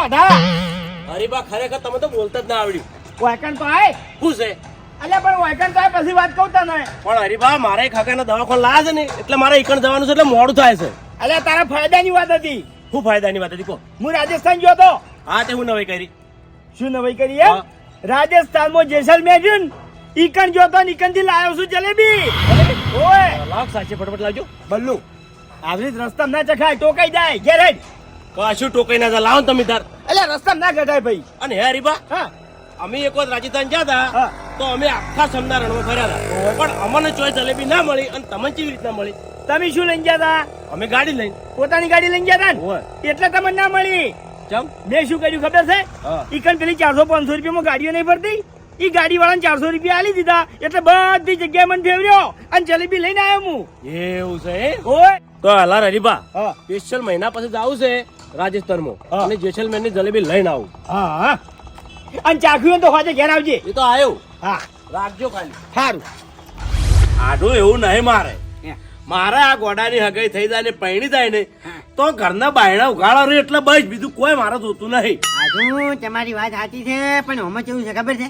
વધા હરીબા ખરેખર તમે તો બોલતા જ ના આવડ્યું. વાયકણ તો આય શું છે? અલ્યા પણ વાયકણ તો આય પછી વાત કહું તને. પણ હરીબા મારે એક દવાખાન લાયા છે ને એટલે મારે એકણ જવાનું છે એટલે મોડું થાય છે. અલ્યા તારા ફાયદાની વાત હતી. શું ફાયદાની વાત હતી કો હું રાજસ્થાન ગયો તો. હા તે હું નવાઈ કરી. શું નવાઈ કરી એમ? રાજસ્થાન રાજસ્થાનમાં જેસલમેર ને ઈકણ ગયો તો ને ઈકણથી લાવ્યો છું જલેબી. ઓય. લાખ સાચે ફટફટ લાવજો. બલ્લુ આવી રસ્તા ના ચખાય ટોકાઈ જાય. ઘેર કશું ટોકાઈ ના લાવો તમે તાર એટલે રસ્તા ના ગઢાય ભાઈ. અને હે હરીબા હા. અમે એક વખત રાજસ્થાન ગયા હતા તો અમે આખા સમના રણમાં ફર્યા હતા પણ અમને ચોઈ જલેબી ના મળી અને તમને કેવી રીતના મળી? તમે શું લઈને ગયા હતા અમે ગાડી લઈને. પોતાની ગાડી લઈને ગયા હતા એટલે તમને ના મળી. ચમ? મેં શું કર્યું ખબર છે. ઈકન પેલી ચારસો પાંચસો રૂપિયામાં ગાડીઓ નહીં ભરતી ઈ ગાડી વાળાને ચારસો રૂપિયા આલી દીધા. એટલે બધી જગ્યાએ મને ફેવર્યો. અને જલેબી લઈને આવ્યો હું. એવું છે એ? ઓય. તો હલા હરીબા સ્પેશિયલ મહિના પછી જવું છે. રાજસ્થાનમાં માં અને જેસલમેરની જલેબી લઈને આવું. હા હા. અને ચાખ્યું હોય તો હોજે ઘેર આવજે. એ તો આવ્યો હા. રાખજો ખાલી. સારું આડું એવું નહીં મારે. મારે આ ગોડાની હગાઈ થઈ જાય ને પૈણી જાય ને તો ઘરના બાયણા ઉગાડો રે એટલે બસ બીજું કોઈ મારે જોતું નહીં. આજુ તમારી વાત સાચી છે પણ આમાં કેવું છે ખબર છે?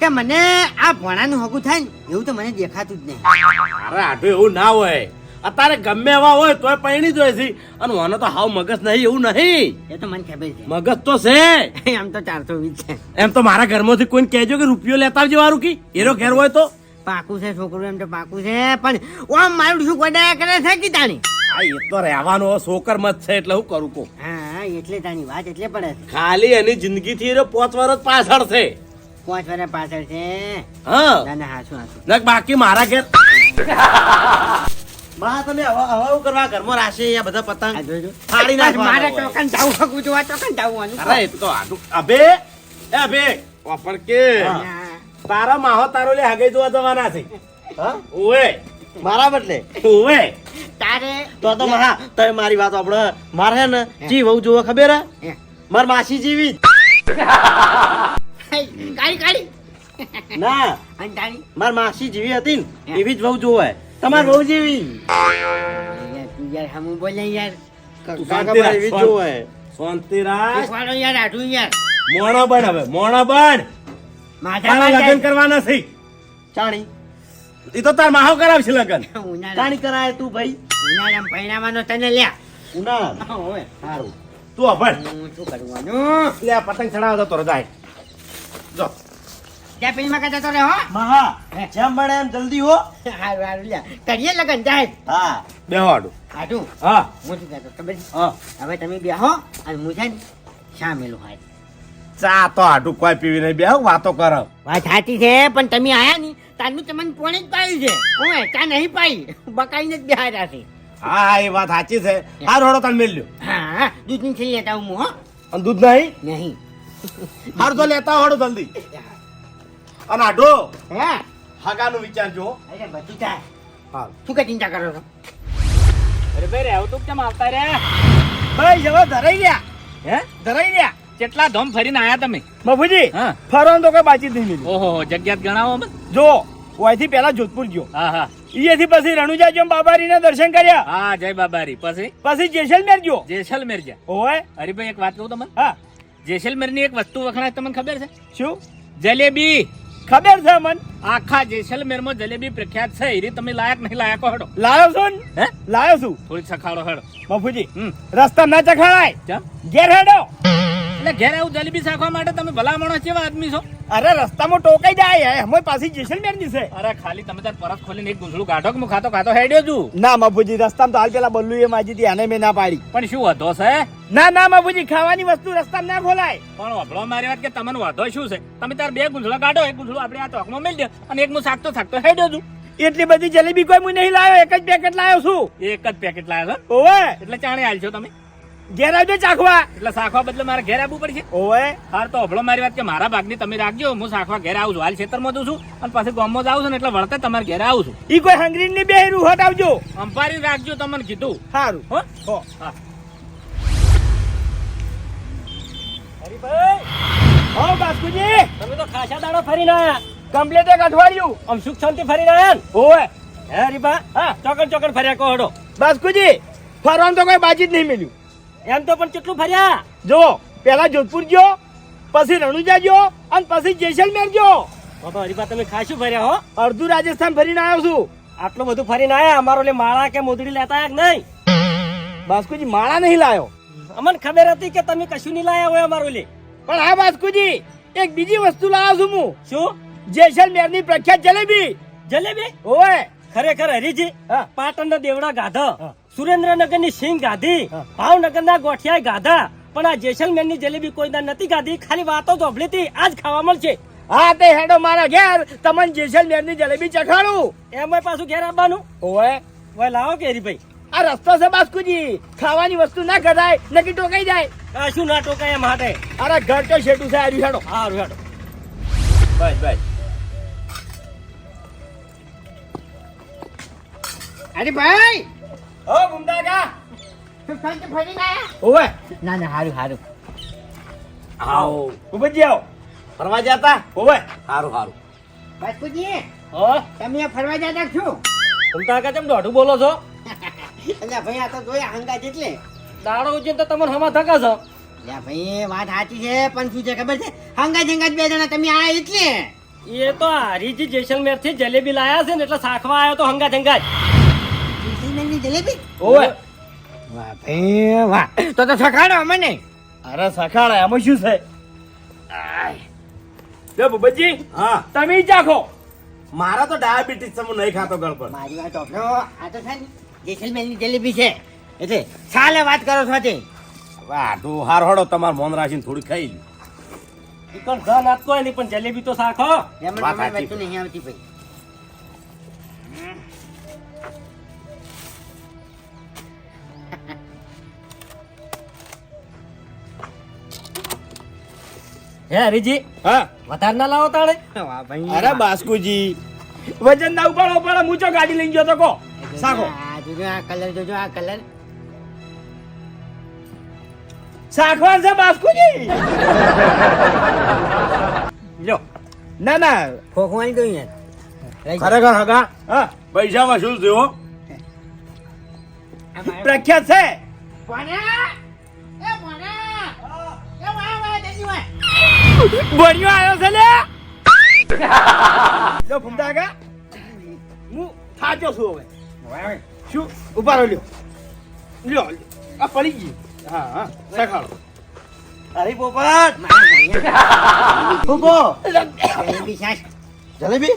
કે મને આ ભણાનું હગું થાય ને એવું તો મને દેખાતું જ નહીં. મારે આડું એવું ના હોય. અત્યારે ગમે એવા હોય તોય પૈણી જ હોય છે. અને મને તો હાવ મગજ નહીં એવું નહીં. એ તો મને ખબર છે. મગજ તો છે. આમ તો ચારસો વીસ છે. એમ તો મારા ઘરમાંથી કોઈને કહેજો કે રૂપિયો લેતા આવજો વારું કી. એનો ઘેર હોય તો. પાકું છે છોકરું એમ તો પાકું છે. પણ ઓમ મારું શું ગોડાયા કરે છે કે તાણી? આ એ તો રહેવાનો છોકર મત છે એટલે હું કરું કો હા એટલે તાણી વાત એટલે પડે ખાલી એની જિંદગી થી પોચ વર્ષ પાછળ છે. પોચ વર્ષ પાછળ છે. હા. ના ના હાસું હાસું. બાકી મારા ઘેર બા તમે હવા હવા કરવા ઘરમાં રાશે આ બધા પતંગ. ફાડી મારે. ચોકન જાવું હગું જોવા ચોકન જાવું અરે તો આટલું અબે એ અબે વાપણ કે. તારા માહો તારો લે હગે જોવા જવાના છે. હા? ઓએ મારા બદલે? ઓએ તારે તો તો મહા તમે મારી વાત આપણે મારે હે ને જી વહુ જોવા ખબર હે. માર માસી જેવી. કાઢી કાઢી ના. અને માર માસી જેવી હતી ને એવી જ વહુ જોવે. તમાર બહુ જેવી યાર હમું બોલે યાર. શાંતિ એવી જ જોવે. શાંતિ રાખ. યાર આઠું યાર. મોણા બણ હવે મોણા બણ માથા લગન કરવાના છે. ચાણી. એ તો તાર માહો કરાવશે લગન. ઉનાળા. ચાણી કરાય તું ભાઈ. ઉનાળામાં પૈણાવાનો તને લ્યા. ઉના હવે સારું તું અભણ. હું શું કરવાનું? લે પતંગ ચડાવતો તો જાય. જો. ત્યાં પેલીમાં કહેતા તો રે હો? મહા જેમ બને એમ જલ્દી હો. હારું હારું લ્યા. કરીએ લગન જાય હા. બેહો આડું હાટું? હા. હું શું કહેતો તમે હા. હવે તમે બેહો અને હું છે ને સામેલું હાય ચા તો આટું કોઈ પીવી નહીં. બેહો વાતો કરો. વાત સાચી છે પણ તમે આયા ની તારનું તમને કોણે જ પાયું છે. ઓય ચા નહીં પાઈ. બકાઈને જ બેહાર્યા છે. હા હા એ વાત સાચી છે. હાર રોડો તને મેલ્યો હા હા દૂધની છેલ્લી લેતા હું હો. અને દૂધ નહીં? નહીં. હાર તો લેતા હોડો જલ્દી. અને આડો હા? હગાનું વિચારજો જો અરે બધું થાય હા શું કે ચિંતા કરો છો? અરે ભાઈ રહેવ તું કેમ આવતા રે ભાઈ જવા ધરાઈ ગયા હે? ધરાઈ ગયા કેટલા ધોમ ફરીને આયા તમે? બાપુજી હા. ફરવાનું તો કોઈ જ નહીં મિલી ઓહો જગ્યાત ગણાવો મને જો ઓયથી પેલા જોધપુર ગયો. હા હા. અહીંયાથી પછી રણુજા જો બાબારીને દર્શન કર્યા. હા જય બાબારી. પછી? પછી જેસલમેર ગયો. જેસલમેર ગયા. ઓય. અરે ભાઈ એક વાત કહું તમને? હા. જેસલમેરની એક વસ્તુ વખણાય તમને ખબર છે? શું? જલેબી. ખબર છે મન? આખા જેસલમેરમાં જલેબી પ્રખ્યાત છે એ તમે લાયક નહીં લાયક હડો. લાયો છું ને? હે? લાયો છું. થોડી સખાડો હેડો. બાપુજી રસ્તા ના ચખાડાય. ઘેર હેડો. એટલે ઘેર આવું જલેબી શાખવા માટે તમે ભલા માણસ કેવા આદમી છો? અરે રસ્તામાં ટોકાઈ જાય હમણાં પાછી જેસલમેરની છે. અરે ખાલી તમે તાર પરત ખોલીને એક ગુંસળું કાઢો કે હું ખાતો ખાતો હેડ્યો છું? ના મફુજી રસ્તામાં તો હાલ પેલા બલ્લુ એ માજી હતી આને મેં ના પાડી. પણ શું વધો છે? ના ના મફુજી ખાવાની વસ્તુ રસ્તામાં ના ખોલાય. પણ અભળો મારી વાત કે તમને વાધો શું છે? તમે તાર બે ગુંસળા કાઢો એક ગુંસળું આપણે આ ચોકમાં મેળ દે અને એક હું સાકતો સાકતો હેડ્યો છું. એટલી બધી જલેબી કોઈ હું નહીં લાવ્યો એક જ પેકેટ લાવ્યો છું. એક જ પેકેટ લાવ્યો છો? ઓવે એટલે ચાણે હાલશો તમે? ઘેર આવજો ચાખવા. એટલે શાખવા બદલે મારે ઘેર આવવું પડશે. ઓવે. હાર તો હભળો મારી વાત કે મારા ભાગની તમે રાખજો. હું શાખવા ઘેર આવું છું. હાલ ખેતરમાં જઉં છું અને પછી ગામમાં જ આવું છું ને એટલે વળતે તમારે ઘેર આવું છું. ઈ કોઈ હંગરી ની બે રૂહટ આવજો. અંપારી રાખજો તમને કીધું. સારું હો? હો. હા. હરીભાઈ. હો બાસ્કુજી. તમે તો ખાસા દાડો ફરી ના કમ્પ્લીટ એક અઠવાડિયું. આમ સુખ શાંતિ ફરી ના? ઓવે. હે રીબા હા. ચોકડ ચોકડ ફર્યા કહો હડો. બાસ્કુજી ફરવાનું તો કોઈ બાજી જ નહીં મળ્યું. એમ તો પણ કેટલું ફર્યા? જો પેલા જોધપુર ગયો પછી રણુજા ગયો અને પછી જેસલમેર ગયો. તો તો હરીબા તમે ખાશું ફર્યા હો? અડધું રાજસ્થાન ફરીને આવ્યો છું. આટલું બધું ફરીને આવ્યા? અમારો લે માળા કે મોદડી લેતા કે નહીં? બાસ્કુજી માળા નહીં લાયો. અમને ખબર હતી કે તમે કશું નહીં લાયા હોય અમારો લે પણ હા બાસ્કુજી એક બીજી વસ્તુ લાવ્યો છું હું. શું? જેસલમેરની પ્રખ્યાત જલેબી. જલેબી? ઓય ખરેખર હરીજી હા. પાટણના દેવડા ગાધા. હા. સુરેન્દ્રનગરની સિંગ ગાધી ભાવનગરના ભાવનગર ના ગોઠિયા ગાધા. પણ આ જેસલમેરની જલેબી કોઈ નથી ગાધી. ખાલી વાતો સાંભળી હતી આજ ખાવા મળશે. હા તે હેડો મારા ઘેર. તમને જેસલમેરની જલેબી ચખાડું. એમાં પાછું ઘેર આવવાનું? ઓય ઓય લાવો કેરી ભાઈ. આ રસ્તો છે બાસ્કુજી. ખાવાની વસ્તુ ના કઢાય નકી ટોકાઈ જાય. આ શું ના ટોકાય એમ માટે અરે ઘર તો શેટું છે આર્યું હેડો. હારું હેડો. બસ બાય અરે ભાઈ! ઓ ગુમદા કા તું સાંજે ફરીને આયા ઓય ના ના હારું હારું. આવો. ઉભજી આવો. ફરવા જતા? ઓય સારું સારું બાસ્કુજી હો? તમે ફરવા જતા છો? તમે તો આગળ કેમ દોઢું બોલો છો? એટલે ભાઈ આ તો જોયા હંગા જેટલે દાડો ઉજ્જૈન તો તમને હમા થકા છો. લે ભાઈ વાત સાચી છે પણ શું છે ખબર છે? હંગા જંગા બે જણા તમે આ એટલે. એ તો હરીજી જેસલમેરથી જલેબી લાયા છે ને એટલે શાખવા આવ્યો તો હંગા જંગા જેસલમેરની જલેબી? વાહ ભાઈ વાહ. તો તો સખાડો મને અરે સખાડો એમાં શું છે? લે બુબજી હા. તમે ચાખો મારા તો ડાયાબિટીસ છે હું નહીં ખાતો ગળપણ મારી વાત ઓપડો આ તો છે ને જેસલમેરની જલેબી છે. એટલે ચાલે વાત કરો છો તે હાર હળો તમાર મોન રાખીને થોડી ખાઈ લ્યો. પણ ધન આપતો હોય નહીં પણ જલેબી તો સાખો એમ વાત. નહીં આવતી ભાઈ. હે હરીજી હા. વધારે ના લાવો તાણે. વાહ ભાઈ. અરે બાસ્કુજી. વજન ના ઉપાડો ઉપાડો મૂચો ગાડી લઈને ગયો તો કો સાખો આ જોજો આ કલર જોજો આ કલર. સાખવાન છે બાસ્કુજી? જો ના ના. ફોખવાની તો યાર. ખરેખર હગા? હા. પૈસા શું થયો પ્રખ્યાત છે. ભણ્યા? ભણ્યો આવ્યો છે લે? લો ફૂમતા કા હું થાચો છું હવે. શું? ઉપાડો લ્યો. લ્યો આ પડી ગઈ હા હા. સખાડો અરે પોપટ. ફૂકો જલેબી છાશ. જલેબી?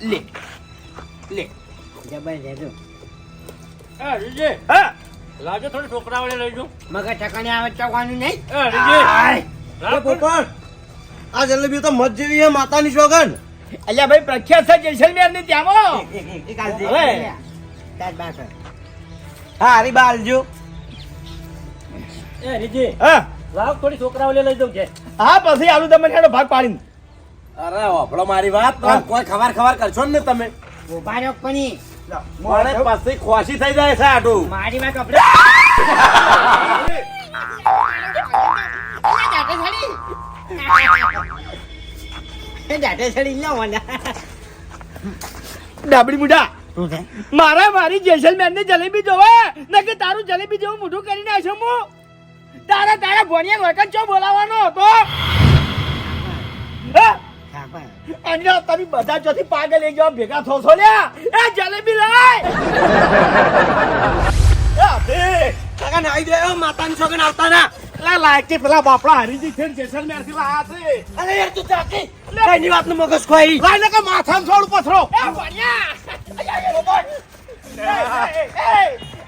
લે. લે. જબર છે જો. એ રીજી. હા. લાજો થોડી છોકરા વડે લઈજો મગજ ઠકાણે આવે ચકવાનું નહીં. એ રીજી. પોપટ આ જલેબી તો મત જેવી છે માતાની સોગન અલ્યા ભાઈ પ્રખ્યાત છે જેસલમેરની ત્યાંમાં એક હવે. હા હરી બા આલજો. એ રીજી હા. લાવ થોડી છોકરાઓ લઈ દઉં છે હા પછી આલુ તમને હેડો ભાગ પાડીને. અરે વાપડો મારી વાત. તમે કોઈ ખબર ખબર કરશો ને તમે. ઊભા પણ? મને પછી ખોસી થઈ જાય છે આટું મારી માં ઓપડો. છડી. છડી મને. ડાબડી મુઢા મારા મારી જેસલમેર ને જલેબી જોવે? નકે તારું જલેબી જેવું મોઢું કરીને આવશે હું? તારા તારા ભણિયા વખત ચો બોલાવાનો હતો? અને તમે બધા ચોથી પાગલ લઈ જવા ભેગા થો છો લ્યા? એ જલેબી લાય! કાકા નાઈ દે માતાની છોકરા આવતા ના પેલા લાયકી પેલા બાપડા હરીજી છે ને જેસલમેરથી અરે યાર તું ચાકી કઈની વાતનું મગજ ખોઈ લાય કે માથામાં છોડ પથરો એ ભણ્યા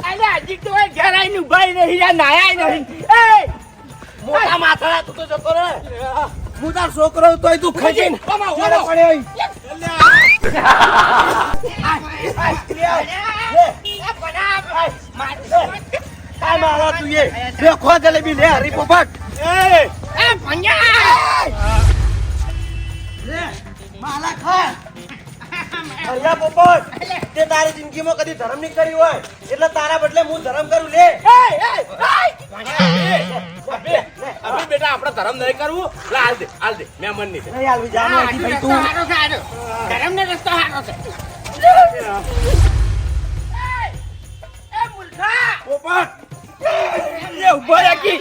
અલ્યા હજી તો ઘેર આવીને ઊભા નહીં નહીં એ મોટા માથા તું તો જતો રે હું તાર છોકરો તોય તું ખજી ને કમા, જોડે વળો. પડ્યો ઈ. તું એ. બે જલેબી લે હરી પોપટ. લે માલા ખા અલ્યા પોપટ તે તારી જિંદગીમાં કદી ધર્મ નહીં કર્યું હોય. એટલે તારા બદલે હું ધર્મ કરું લે. અભી બેટા આપણે ધર્મ નહીં કરવું. લા હાલ દે હાલ દે મેં મન નહીં નહીં આલવી જાનો હજી ભાઈ તું હારો છે, રસ્તો હારો છે. પોપટ ઊભો રાખી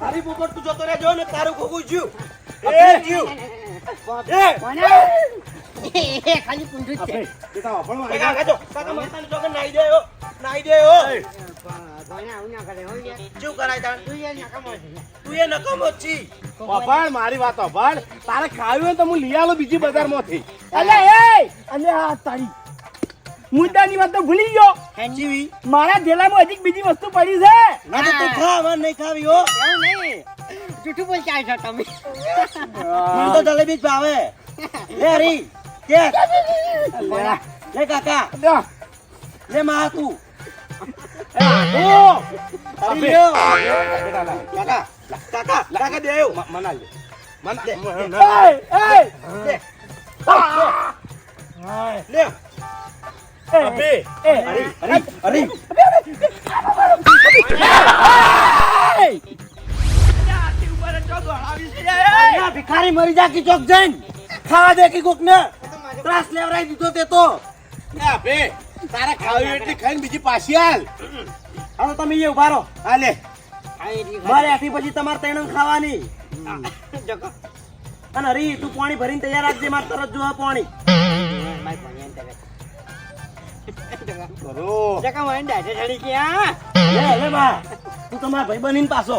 તારી પોપટ તું જતો રહેજો ને તારું ખોખું જ્યું એ! જ્યું એ ખાલી જ છે કાકા જો કાકા માતાની મારી વાત તારે ખાવી તો હું લઈ બીજી બજારમાંથી અલે એ અલે આ તારી મુદ્દાની વાત તો ભૂલી ગયો. જીવી મારા ઢેલામાં હજી બીજી વસ્તુ પડી છે. ના તો તું ખા નહીં ખાવી હો. નહીં. જૂઠું બોલતા છો તમે. મને તો જલેબી જ ભાવે. લે હરી કે? લે કાકા. લે મા તું. કાકા કાકા. કાકા દેવ મના લે. એ એ. લે. લે. ભિખારી મરી જા ચોક જઈને. ખાવા દે કી કોક ને ત્રાસ લેવરાઈ દીધો તે તો. તારે ખાવી એટલી ખાઈને બીજી પાછી હાલ. હવે તમે એ ઊભા રહો. હા મારે આથી પછી તમારે તૈણ ખાવાની. અને હરી તું પાણી ભરીને તૈયાર રાખજે મારે તરત જોવા પાણી. કરો જકા મને ડાઢે ચડી ગયા લે લે બા. તું તમારા ભાઈ બનીને પાછો.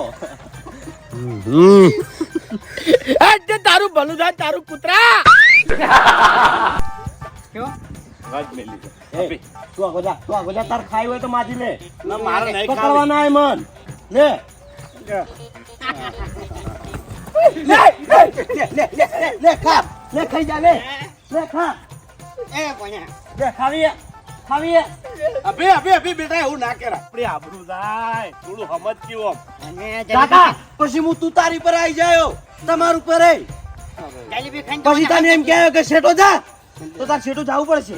આ તે તારું ભલું થાય તારું કૂતરા. વાત મેલી તું આગો જા તું આગો જા તાર ખાઈ હોય તો માજી લે. મારે નહીં પકડવા આય મન. લે. લે લે લે લે લે ખા લે ખાઈ જા લે. લે ખા. એ ભણ્યા લે ખાવી ખાવી અબે અબે અબે બેટા એવું ના કરા. આપણી આબરૂ જાય. થોડું સમજ કેવો કાકા પછી હું તું તારી પર આવી જાયો. તમાર ઉપર એ જલેબી ખાઈને તો પછી તને એમ કહે કે શેઠો જા તો તાર શેઠો જવું પડશે.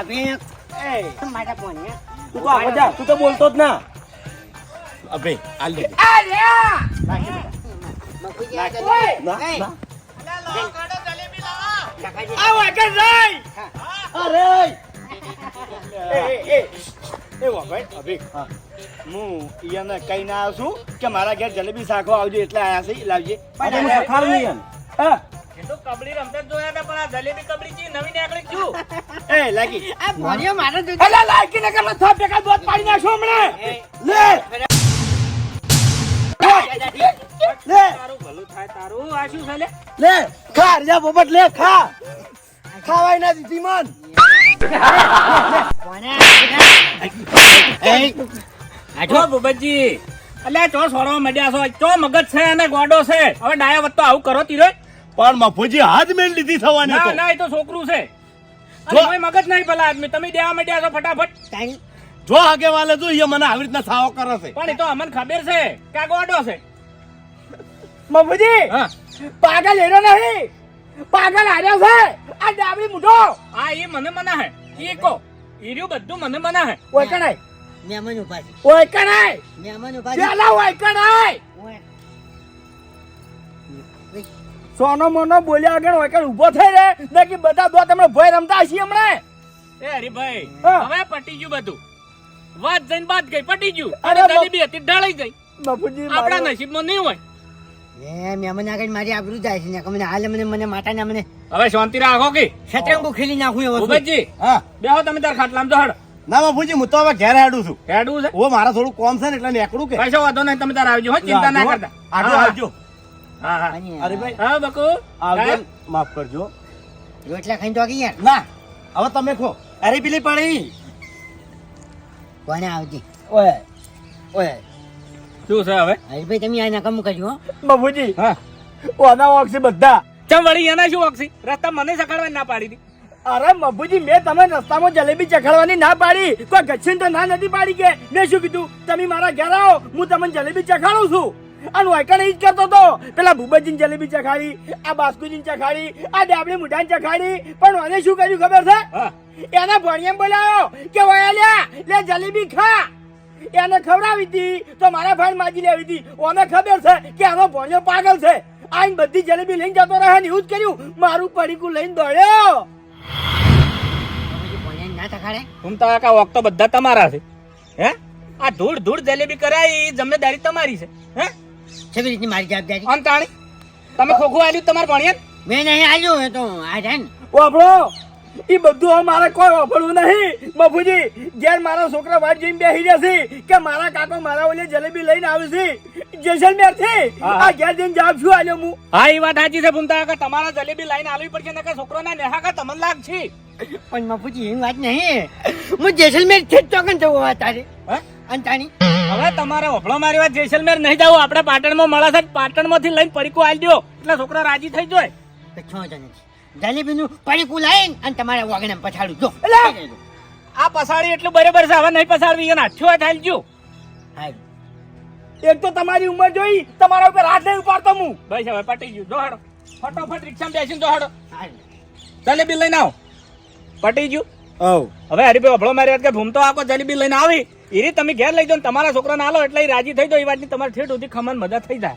અભી એ. મારા ભણ્યા તું તો જા તું તો બોલતો જ ના. લે. આ ઓય! ના, ના. આ વાગર જાય. અરે એ એ એ. એ વાભાઈ અભી હા. હું ઈયાને કઈ ના આવ્યો છું કે મારા ઘેર જલેબી શાખો આવજો એટલે આયા છે લાવજે. આજે હું સખાડું નહીં હા. એ તો કબડ્ડી રમતા જોયા હતા પણ આ જલેબી કબડ્ડી ચી નવી નીકળી ક્યું એ લાગી. આ ભણ્યો મારો દૂધ અલા લાગી ને કે થા ભેગા દોત પાડી નાખો હમણે? લે. લે. તારું ભલું થાય તારું. આ શું છે લે? લે ખા લે ખા. ખાવાય ના દીધી મન. ભૂપતજી. ચો છોડવા માંડ્યા છો? ચો મગજ છે અને ગોડો છે? હવે ડાયા વત્તો આવું કરો તીરો. પણ મફુજી હાથ મેલ લીધી થવાની ના ના એ તો છોકરું છે. કોઈ મગજ નહીં પેલા આદમી. તમે દેવા માંડ્યા છો ફટાફટ. જો આગે વાલે જો એ મને આવી રીતના સાવો કરે છે. પણ એ તો અમને ખબર છે કે આ ગોડો છે. મફુજી હા. પાગલ એનો નહીં. પાગલ આર્યો છે. આ ડાબડી મૂઠો આ એ મને મના હે એ કો. ઈર્યું બધું મને મના હે ઓય કણાય. મહેમાન ઉપાજી ઓય કણાય. મહેમાન ઉપાજી છે. પેલા ઓય કણાય. સોનો મોનો બોલ્યા આગળ ઓય કણ ઊભો થઈ રે બાકી બધા દો તમે ભય રમતા હશી હમણે. એ હરીભાઈ હવે પટી ગયું બધું. વાત જઈને વાત ગઈ પટી ગયું. અરે. જલેબી હતી ઢળી ગઈ. બાપુજી આપણા નસીબમાં નહીં હોય. એ મહેમાન આગળ મારી આબરૂ જાય છે ને મને હાલ મને મને માતાને મને હવે શાંતિ રાખો કે? શતરંગો ખેલી નાખું છું. હા. બેહો તમે તાર ખાટલામાં તો હડ. ના મફુજી હું તો હવે ઘેર હેડું છું. હેડવું છે? ઓ મારા થોડું કોમ છે ને એટલે કે. કશો વાંધો નહીં તમે તાર આવજો હો ચિંતા ના કરતા. આટલું આવજો. હા હા. અરે ભાઈ હા બકુ. આવજો માફ કરજો. રોટલા ખાઈને તો યાર. ના હવે તમે ખો. અરે પેલી પડી કોને આવતી ઓય ઓય. શું છે હવે? હરીભાઈ તમે આ નકામું કર્યું હો. હા. ઓના વોક બધા. ચમ વળી એના શું ઓક્સી રસ્તા મને સખાડવાની ના પાડી હતી. અરે મફુજી મેં તમે રસ્તામાં જલેબી ચખાડવાની ના પાડી. કોઈ ગચ્છીન તો ના નથી પાડી કે? મેં શું કીધું? તમે મારા ઘેર આવો હું તમને જલેબી ચખાડું છું. અને વાયકણ ઈ જ કરતો તો પેલા ભૂપતજીને જલેબી ચખાડી આ બાસ્કુજીને ચખાડી આ ડાબડી મુઠાને ચખાડી. પણ મને શું કર્યું ખબર છે? એના એને એમ બોલાયો કે વયા લ્યા લે જલેબી ખા. એને ખવડાવી હતી તો મારા ભાઈ માજી લેવી હતી. ઓને ખબર છે કે આનો ભણ્યો પાગલ છે. આઈને બધી જલેબી લઈને જતો રહે ને એવું જ કર્યું. મારું પડીકું લઈને દોડ્યો. ઘૂમતા કાકા વખતો બધા તમારા છે. હે? આ ધૂળ ધૂળ જલેબી કરાય એ જમેદારી તમારી છે. હે? કેવી રીતની મારી જવાબદારી? અંતાણી તમે ખોખું આલ્યું તમારે ભણ્યા મેં નહીં આલ્યું એ તો આ જાય ને. વાપરો. ઈ બધું મારે કોઈ વાપરવું નહીં. બાપુજી ઘેર મારા છોકરા વાટ જઈને બેસી જશે કે મારા કાકો મારા ઓલે જલેબી લઈને આવશે. છે જેસલમેરથી. આ ઘેર જઈને જાવ છું આલ્યો હું. હા એ વાત સાચી છે ભૂમતા કે તમારા જલેબી લઈને આવી પડશે નકર છોકરોના નેહા કા તમને લાગ છે પણ બાપુજી એવી વાત નહીં. હું જેસલમેરથી ચોકન જવું હોય તારે? અંતાણી હવે તમારે ઓભળો મારી વાત જેસલમેર નહીં જાવ આપણે પાટણમાં મળે છે પાટણમાંથી લઈને પરીકો આવી દો એટલે છોકરા રાજી થઈ જાય જલેબીનું પડીકું લાવીને અને તમારા વાગણે પછાડું. જો! આ પસાડી એટલું બરાબર છે હવે નહીં પસાડવી એને હાથ્યો થાલજો હા એક તો તમારી ઉંમર જોઈ તમારા ઉપર હાથ નહીં ઉપાડતો હું. ભાઈ હવે પટી ગયું. દોહાડો ફટોફટ રિક્ષામાં બેસીને દોહાડો હા જલેબી લઈને આવો. પટી ગયું. હવ હવે હરીભાઈ અભળો મારી વાત કે ભૂમતો આખો જલેબી લઈને આવી. એ રીતે તમે ઘેર લઈ જાઓ તમારા છોકરાને આલો એટલે એ રાજી થઈ જાય એ વાતની તમારે ઠેઠ સુધી ખમણ મજા થઈ જાય.